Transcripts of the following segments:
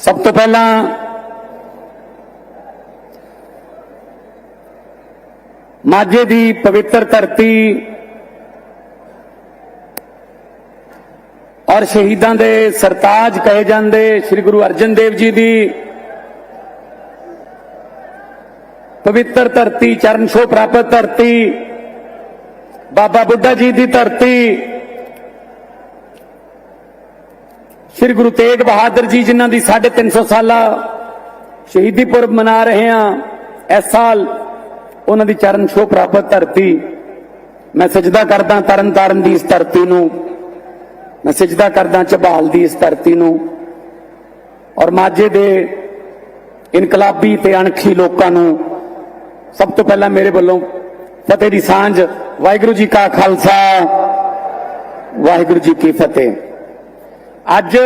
ਸਭ ਤੋਂ ਪਹਿਲਾਂ ਮਾਝੇ ਦੀ ਪਵਿੱਤਰ ਧਰਤੀ ਔਰ ਸ਼ਹੀਦਾਂ ਦੇ ਸਰਤਾਜ ਕਹੇ ਜਾਂਦੇ ਸ੍ਰੀ ਗੁਰੂ ਅਰਜਨ ਦੇਵ ਜੀ ਦੀ ਪਵਿੱਤਰ ਧਰਤੀ ਚਰਨ ਛੋਹ ਪ੍ਰਾਪਤ ਧਰਤੀ ਬਾਬਾ ਬੁੱਢਾ ਜੀ ਦੀ ਧਰਤੀ ਸ੍ਰੀ ਗੁਰੂ ਤੇਗ ਬਹਾਦਰ ਜੀ, ਜਿਨ੍ਹਾਂ ਦੀ 350 ਸਾਲਾ ਸ਼ਹੀਦੀ ਪੁਰਬ ਮਨਾ ਰਹੇ ਹਾਂ, ਇਸ ਸਾਲ ਉਹਨਾਂ ਦੀ ਚਰਨ ਛੋਹ ਪ੍ਰਾਪਤ ਧਰਤੀ। ਮੈਂ ਸਜਦਾ ਕਰਦਾ ਤਰਨ ਤਾਰਨ ਦੀ ਇਸ ਧਰਤੀ ਨੂੰ। ਮੈਂ ਸਜਦਾ ਕਰਦਾ ਝਬਾਲ ਦੀ ਇਸ ਧਰਤੀ ਨੂੰ। ਔਰ ਮਾਝੇ ਦੇ ਇਨਕਲਾਬੀ ਤੇ ਅਣਖੀ ਲੋਕਾਂ ਨੂੰ ਸਭ ਤੋਂ ਪਹਿਲਾਂ ਮੇਰੇ ਵੱਲੋਂ ਫਤਿਹ ਦੀ ਸਾਂਝ। ਵਾਹਿਗੁਰੂ ਜੀ ਕਾ ਖਾਲਸਾ, ਵਾਹਿਗੁਰੂ ਜੀ ਕੀ ਫਤਿਹ। ਅੱਜ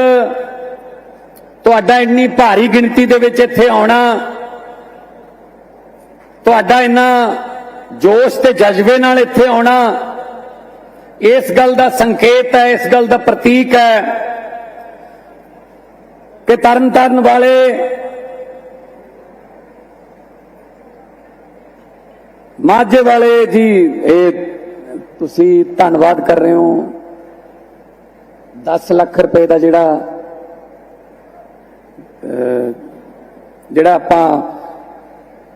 ਤੁਹਾਡਾ ਇੰਨੀ ਭਾਰੀ ਗਿਣਤੀ ਦੇ ਵਿੱਚ ਇੱਥੇ ਆਉਣਾ, ਤੁਹਾਡਾ ਇੰਨਾ ਜੋਸ਼ ਤੇ ਜਜ਼ਬੇ ਨਾਲ ਇੱਥੇ ਆਉਣਾ, ਇਸ ਗੱਲ ਦਾ ਸੰਕੇਤ ਹੈ, ਇਸ ਗੱਲ ਦਾ ਪ੍ਰਤੀਕ ਹੈ ਕਿ ਤਰਨ ਤਾਰਨ ਵਾਲੇ ਮਾਝੇ ਵਾਲੇ ਜੀ, ਇਹ ਤੁਸੀਂ ਧੰਨਵਾਦ ਕਰ ਰਹੇ ਹੋ। 10 ਲੱਖ ਰੁਪਏ ਦਾ ਜਿਹੜਾ ਜਿਹੜਾ ਆਪਾਂ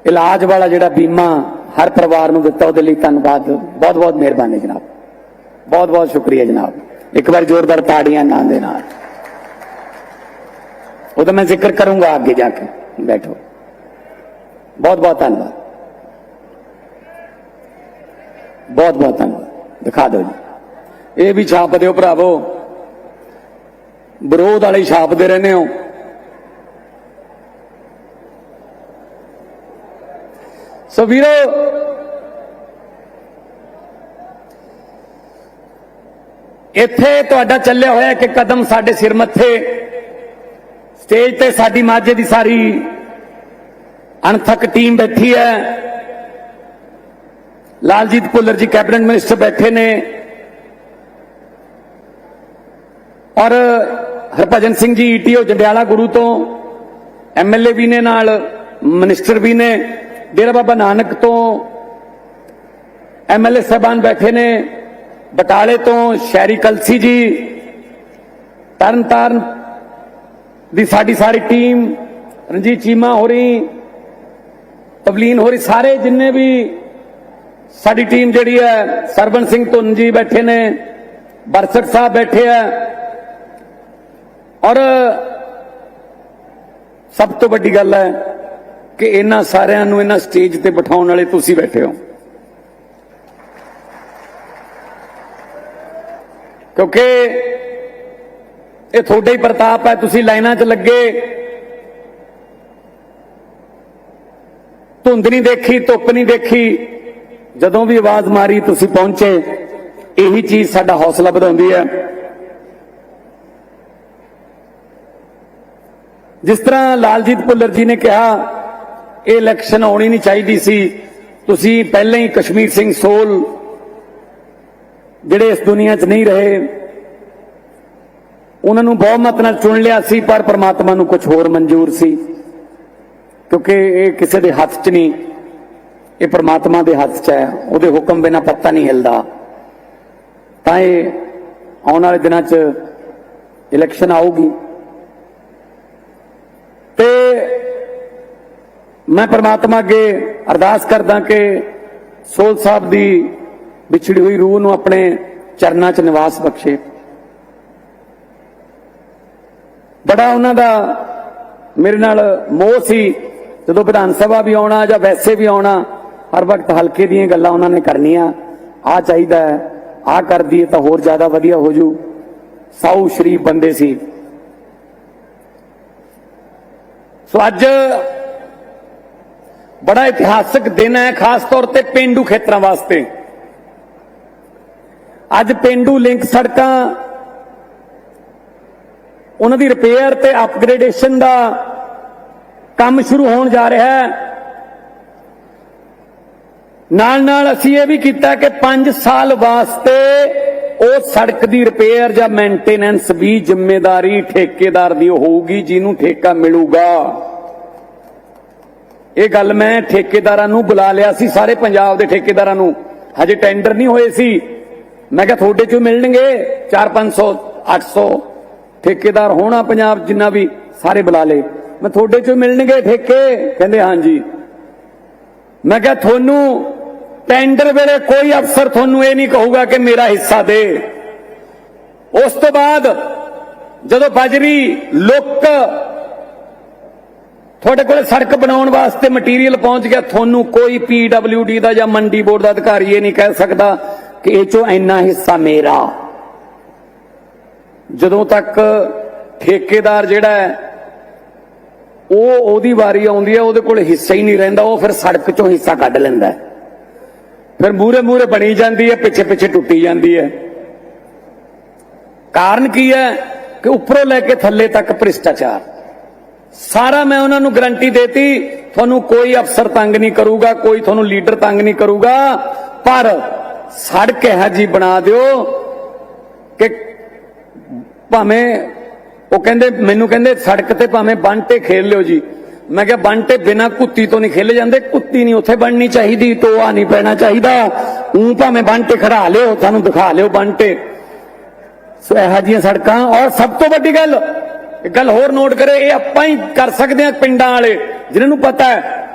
ਇਲਾਜ ਵਾਲਾ ਜਿਹੜਾ ਬੀਮਾ ਹਰ ਪਰਿਵਾਰ ਨੂੰ ਦਿੱਤਾ, ਉਹਦੇ ਲਈ ਧੰਨਵਾਦ ਬਹੁਤ ਬਹੁਤ ਮਿਹਰਬਾਨੀ ਜਨਾਬ। ਬਹੁਤ ਬਹੁਤ ਸ਼ੁਕਰੀਆ ਜਨਾਬ। ਇੱਕ ਵਾਰ ਜ਼ੋਰਦਾਰ ਤਾੜੀਆਂ ਨਾਂ ਦੇ ਨਾਲ। ਉਹਦਾ ਮੈਂ ਜ਼ਿਕਰ ਕਰੂੰਗਾ ਅੱਗੇ ਜਾ ਕੇ। ਬੈਠੋ। ਬਹੁਤ ਬਹੁਤ ਧੰਨਵਾਦ। ਬਹੁਤ ਬਹੁਤ ਧੰਨਵਾਦ। ਦਿਖਾ ਦਿਓ ਜੀ। ਇਹ ਵੀ ਛਾਪ ਦਿਓ ਭਰਾਵੋ। ਵਿਰੋਧ ਵਾਲੇ ਛਾਪਦੇ ਰਹਿੰਦੇ ਹੋ। ਸੋ ਵੀਰੋ, ਇੱਥੇ ਤੁਹਾਡਾ ਚੱਲਿਆ ਹੋਇਆ ਕਿ ਕਦਮ ਸਾਡੇ ਸਿਰ ਮੱਥੇ। ਸਟੇਜ ਤੇ ਸਾਡੀ ਮਾਝੇ ਦੀ ਸਾਰੀ ਅਣਥਕ ਟੀਮ ਬੈਠੀ ਹੈ। ਲਾਲਜੀਤ ਭੁੱਲਰ ਜੀ ਕੈਬਨਿਟ ਮਿਨਿਸਟਰ ਬੈਠੇ ਨੇ। ਔਰ ਹਰਭਜਨ ਸਿੰਘ ਜੀ ਈਟੀਓ ਜੰਡਿਆਲਾ ਗੁਰੂ ਤੋਂ ਐਮਐਲਏ ਵੀ ਨੇ ਨਾਲ, ਮਿਨਿਸਟਰ ਵੀ ਨੇ, ਡੇਰਾ ਬਾਬਾ ਨਾਨਕ ਤੋਂ ਐਮਐਲਏ ਸਾਹਿਬਾਨ ਬੈਠੇ ਨੇ, ਬਟਾਲੇ ਤੋਂ ਸ਼ਹਿਰੀ ਕਲਸੀ ਜੀ ਤਰਨ ਤਾਰਨ ਦੀ ਸਾਡੀ ਸਾਰੀ ਟੀਮ, ਰਣਜੀਤ ਚੀਮਾ ਹੋਰੀ, ਪਵਲੀਨ ਹੋਰੀ, ਸਾਰੇ ਜਿੰਨੇ ਵੀ ਸਾਡੀ ਟੀਮ ਜਿਹੜੀ ਹੈ ਸਰਵਨ ਸਿੰਘ ਧੁੰਨ ਜੀ ਬੈਠੇ ਨੇ, ਬਰਸਟ ਸਾਹਿਬ ਬੈਠੇ ਆ ਔਰ ਸਭ ਤੋਂ ਵੱਡੀ ਗੱਲ ਹੈ ਕਿ ਇਹਨਾਂ ਸਾਰਿਆਂ ਨੂੰ ਇਹਨਾਂ ਸਟੇਜ ਤੇ ਬਿਠਾਉਣ ਵਾਲੇ ਤੁਸੀਂ ਬੈਠੇ ਹੋ। ਕਿਉਂਕਿ ਇਹ ਤੁਹਾਡੇ ਹੀ ਪ੍ਰਤਾਪ ਹੈ, ਤੁਸੀਂ ਲਾਈਨਾਂ 'ਚ ਲੱਗੇ। ਧੁੰਦ ਨਹੀਂ ਦੇਖੀ, ਧੁੱਪ ਨਹੀਂ ਦੇਖੀ। ਜਦੋਂ ਵੀ ਆਵਾਜ਼ ਮਾਰੀ ਤੁਸੀਂ ਪਹੁੰਚੇ। ਇਹੀ ਚੀਜ਼ ਸਾਡਾ ਹੌਸਲਾ ਵਧਾਉਂਦੀ ਹੈ। ਜਿਸ ਤਰ੍ਹਾਂ ਲਾਲਜੀਤ ਭੁੱਲਰ ਜੀ ਨੇ ਕਿਹਾ, ਇਹ ਇਲੈਕਸ਼ਨ ਆਉਣੀ ਨਹੀਂ ਚਾਹੀਦੀ ਸੀ। ਤੁਸੀਂ ਪਹਿਲਾਂ ਹੀ ਕਸ਼ਮੀਰ ਸਿੰਘ ਸੋਲ, ਜਿਹੜੇ ਇਸ ਦੁਨੀਆ 'ਚ ਨਹੀਂ ਰਹੇ, ਉਹਨਾਂ ਨੂੰ ਬਹੁਮਤ ਨਾਲ ਚੁਣ ਲਿਆ ਸੀ, ਪਰ ਪ੍ਰਮਾਤਮਾ ਨੂੰ ਕੁਝ ਹੋਰ ਮਨਜ਼ੂਰ ਸੀ। ਕਿਉਂਕਿ ਇਹ ਕਿਸੇ ਦੇ ਹੱਥ 'ਚ ਨਹੀਂ, ਇਹ ਪ੍ਰਮਾਤਮਾ ਦੇ ਹੱਥ 'ਚ ਹੈ। ਉਹਦੇ ਹੁਕਮ ਬਿਨਾ ਪੱਤਾ ਨਹੀਂ ਹਿਲਦਾ। ਤਾਂ ਇਹ ਆਉਣ ਵਾਲੇ ਦਿਨਾਂ 'ਚ ਇਲੈਕਸ਼ਨ ਆਊਗੀ ਤੇ ਮੈਂ ਪਰਮਾਤਮਾ ਅੱਗੇ ਅਰਦਾਸ ਕਰਦਾ ਕਿ ਸੋਲ ਸਾਹਿਬ ਦੀ ਵਿਛੜੀ ਹੋਈ ਰੂਹ ਨੂੰ ਆਪਣੇ ਚਰਨਾਂ 'ਚ ਨਿਵਾਸ ਬਖਸ਼ੇ। ਬੜਾ ਉਹਨਾਂ ਦਾ ਮੇਰੇ ਨਾਲ ਮੋਹ ਸੀ, ਜਦੋਂ ਵਿਧਾਨ ਸਭਾ ਵੀ ਆਉਣਾ ਜਾਂ ਵੈਸੇ ਵੀ ਆਉਣਾ, ਹਰ ਵਕਤ ਹਲਕੇ ਦੀਆਂ ਗੱਲਾਂ ਉਹਨਾਂ ਨੇ ਕਰਨੀਆਂ। ਆ ਚਾਹੀਦਾ ਹੈ, ਆ ਕਰ ਦਈਏ ਤਾਂ ਹੋਰ ਜ਼ਿਆਦਾ ਵਧੀਆ ਹੋ ਜੂ। ਸਾਊ ਸ਼ਰੀਫ ਬੰਦੇ ਸੀ। ਸੋ ਅੱਜ ਬੜਾ ਇਤਿਹਾਸਕ ਦਿਨ ਹੈ, ਖਾਸ ਤੌਰ ਤੇ ਪਿੰਡੂ ਖੇਤਰਾਂ ਵਾਸਤੇ। ਅੱਜ ਪਿੰਡੂ ਲਿੰਕ ਸੜਕਾਂ, ਉਹਨਾਂ ਦੀ ਰਿਪੇਅਰ ਤੇ ਅਪਗ੍ਰੇਡੇਸ਼ਨ ਦਾ ਕੰਮ ਸ਼ੁਰੂ ਹੋਣ ਜਾ ਰਿਹਾ ਹੈ। ਨਾਲ ਨਾਲ ਅਸੀਂ ਇਹ ਵੀ ਕੀਤਾ ਕਿ 5 ਸਾਲ ਵਾਸਤੇ ਉਹ ਸੜਕ ਦੀ ਰਿਪੇਅਰ ਜਾਂ ਮੇਨਟੇਨੈਂਸ ਵੀ ਜ਼ਿੰਮੇਵਾਰੀ ਠੇਕੇਦਾਰ ਦੀ ਹੋਊਗੀ, ਜਿਹਨੂੰ ਠੇਕਾ ਮਿਲੂਗਾ। ਇਹ ਗੱਲ ਮੈਂ ਠੇਕੇਦਾਰਾਂ ਨੂੰ ਬੁਲਾ ਲਿਆ ਸੀ, ਸਾਰੇ ਪੰਜਾਬ ਦੇ ਠੇਕੇਦਾਰਾਂ ਨੂੰ। ਹਜੇ ਟੈਂਡਰ ਨਹੀਂ ਹੋਏ ਸੀ। ਮੈਂ ਕਿਹਾ ਤੁਹਾਡੇ ਚੋਂ ਮਿਲਣਗੇ 4-500 800 ਠੇਕੇਦਾਰ ਹੋਣਾ ਪੰਜਾਬ ਜਿੰਨਾ ਵੀ, ਸਾਰੇ ਬੁਲਾ ਲੇ ਮੈਂ ਤੁਹਾਡੇ ਚੋਂ ਮਿਲਣਗੇ ਠੇਕੇ? ਕਹਿੰਦੇ, ਹਾਂਜੀ। ਮੈਂ ਕਿਹਾ ਤੁਹਾਨੂੰ ਟੈਂਡਰ ਵੇਲੇ ਕੋਈ ਅਫਸਰ ਤੁਹਾਨੂੰ ਇਹ ਨਹੀਂ ਕਹੂਗਾ ਕਿ ਮੇਰਾ ਹਿੱਸਾ ਦੇ। ਉਸ ਤੋਂ ਬਾਅਦ ਜਦੋਂ ਬਜਰੀ ਲੁੱਕ ਤੁਹਾਡੇ ਕੋਲ ਸੜਕ ਬਣਾਉਣ ਵਾਸਤੇ ਮਟੀਰੀਅਲ ਪਹੁੰਚ ਗਿਆ, ਤੁਹਾਨੂੰ ਕੋਈ ਪੀਡਬਲਯੂਡੀ ਦਾ ਜਾਂ ਮੰਡੀ ਬੋਰਡ ਦਾ ਅਧਿਕਾਰੀ ਇਹ ਨਹੀਂ ਕਹਿ ਸਕਦਾ ਕਿ ਇਹ ਚੋਂ ਇੰਨਾ ਹਿੱਸਾ ਮੇਰਾ। ਜਦੋਂ ਤੱਕ ਠੇਕੇਦਾਰ ਜਿਹੜਾ ਹੈ, ਉਹ ਉਹਦੀ ਵਾਰੀ ਆਉਂਦੀ ਹੈ, ਉਹਦੇ ਕੋਲ ਹਿੱਸਾ ਹੀ ਨਹੀਂ ਰਹਿੰਦਾ, ਉਹ ਫਿਰ ਸੜਕ ਚੋਂ ਹਿੱਸਾ ਕੱਢ ਲੈਂਦਾ ਫਿਰ ਮੂਰੇ ਮੂਰੇ ਬਣੀ ਜਾਂਦੀ ਹੈ, ਪਿੱਛੇ ਪਿੱਛੇ ਟੁੱਟੀ ਜਾਂਦੀ ਹੈ। ਕਾਰਨ ਕੀ ਹੈ ਕਿ ਉੱਪਰੋਂ ਲੈ ਕੇ ਥੱਲੇ ਤੱਕ ਭ੍ਰਿਸ਼ਟਾਚਾਰ। ਸਾਰਾ ਮੈਂ ਉਹਨਾਂ ਨੂੰ ਗਰੰਟੀ ਦੇਤੀ, ਤੁਹਾਨੂੰ ਕੋਈ ਅਫਸਰ ਤੰਗ ਨਹੀਂ ਕਰੂਗਾ, ਕੋਈ ਤੁਹਾਨੂੰ ਲੀਡਰ ਤੰਗ ਨਹੀਂ ਕਰੂਗਾ, ਪਰ ਸੜਕ ਇਹੋ ਜੀ ਬਣਾ ਦਿਓ ਕਿ ਭਾਵੇਂ ਉਹ ਕਹਿੰਦੇ, ਮੈਨੂੰ ਕਹਿੰਦੇ ਸੜਕ ਤੇ ਭਾਵੇਂ ਬੰਟੇ ਖੇਲ ਲਿਓ ਜੀ। ਮੈਂ ਕਿਹਾ ਬੰਟੇ ਬਿਨਾ ਕੁੱਤੀ ਤੋਂ ਨਹੀਂ ਖੇਲੇ ਜਾਂਦੇ, ਕੁੱਤੀ ਨਹੀਂ ਉੱਥੇ ਬਣਨੀ ਚਾਹੀਦੀ, ਟੋਆ ਨਹੀਂ ਪੈਣਾ ਚਾਹੀਦਾ। ਉਹ ਭਾਵੇਂ ਬੰਟੇ ਖੜਾ ਲਿਓ, ਤੁਹਾਨੂੰ ਦਿਖਾ ਲਿਓ ਬੰਟੇ ਸੋ ਇਹੋ ਜਿਹੀਆਂ ਸੜਕਾਂ, ਔਰ ਸਭ ਤੋਂ ਵੱਡੀ ਗੱਲ ਇੱਕ ਗੱਲ ਹੋਰ ਨੋਟ ਕਰੇ, ਇਹ ਆਪਾਂ ਹੀ ਕਰ ਸਕਦੇ ਹਾਂ ਪਿੰਡਾਂ ਵਾਲੇ। ਜਿਨ੍ਹਾਂ ਨੂੰ ਪਤਾ ਹੈ